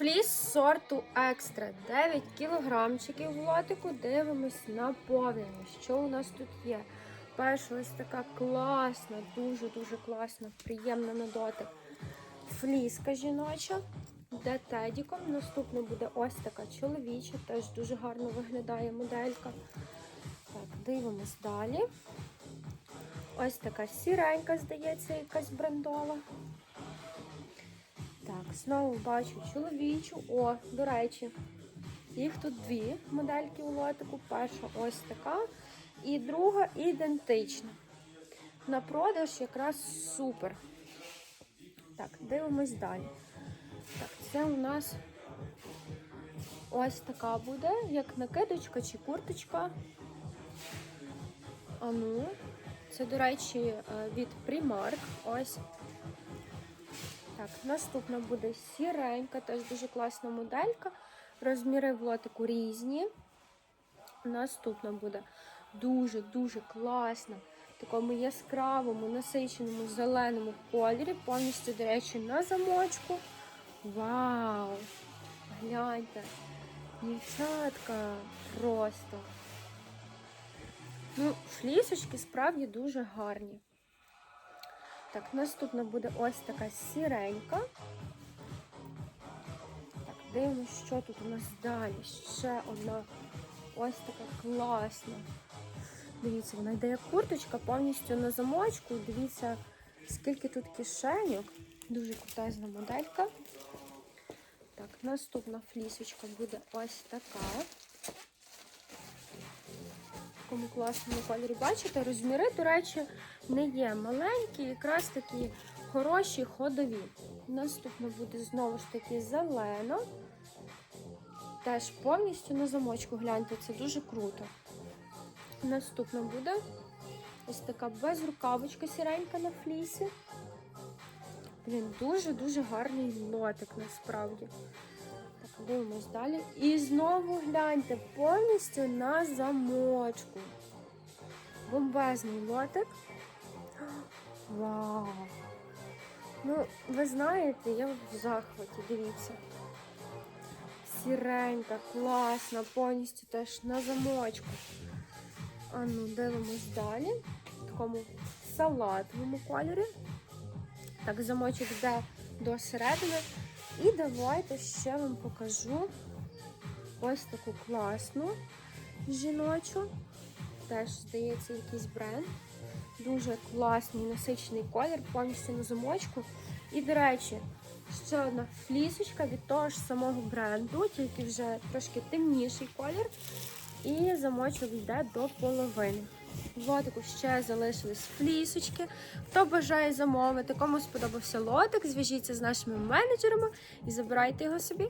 Фліс сорту екстра 9 кілограмчиків в лотику. Дивимось наповнення. Що у нас тут є? Перша ось така класна, дуже-дуже класна, приємна на дотик. Фліска жіноча, де тедіком. Наступна буде ось така чоловіча, теж дуже гарно виглядає моделька. Так, дивимось далі. Ось така сіренька, здається, якась брендова. Так, знову бачу чоловічу. О, до речі, їх тут дві модельки у лотику. Перша ось така, і друга ідентична. На продаж якраз супер. Так, дивимось далі. Так, це у нас ось така буде, як накидочка чи курточка. А ну, це, до речі, е, від Primark. Ось. Так, наступна буде сіренька, теж дуже класна моделька. Розміри в лотику різні. Наступна буде дуже-дуже класна. Такому яскравому, насиченому зеленому кольорі. Повністю, до речі, на замочку. Вау! Гляньте! Дівчатка просто. Ну, флісочки справді дуже гарні. Так, наступна буде ось така сіренька. Так, дивимося, що тут у нас далі. Ще одна ось така класна. Дивіться, вона йде як курточка повністю на замочку. Дивіться, скільки тут кишеньок. Дуже крутезна моделька. Так, наступна флісочка буде ось така. Такому класному кольорі. Бачите, розміри, до речі, не є маленькі, якраз такі хороші, ходові. Наступна буде знову ж таки зелена. Теж повністю на замочку. Гляньте, це дуже круто. Наступна буде ось така безрукавочка сіренька на флісі. Блін, дуже-дуже гарний лотик насправді. Так, дивимось далі. І знову гляньте, повністю на замочку. Бомбезний лотик. Вау! Ну, ви знаєте, я в захваті, дивіться. Сіренька, класна, повністю теж на замочку. А ну, дивимось далі. В такому салатовому кольорі. Так, замочок йде до середини. І давайте ще вам покажу ось таку класну жіночу. Теж, здається, якийсь бренд. Дуже класний насичений колір, повністю на замочку. І, до речі, ще одна флісочка від того ж самого бренду, тільки вже трошки темніший колір. І замочок йде до половини. Лотику ще залишились флісочки. Хто бажає замовити, кому сподобався лотик, зв'яжіться з нашими менеджерами і забирайте його собі.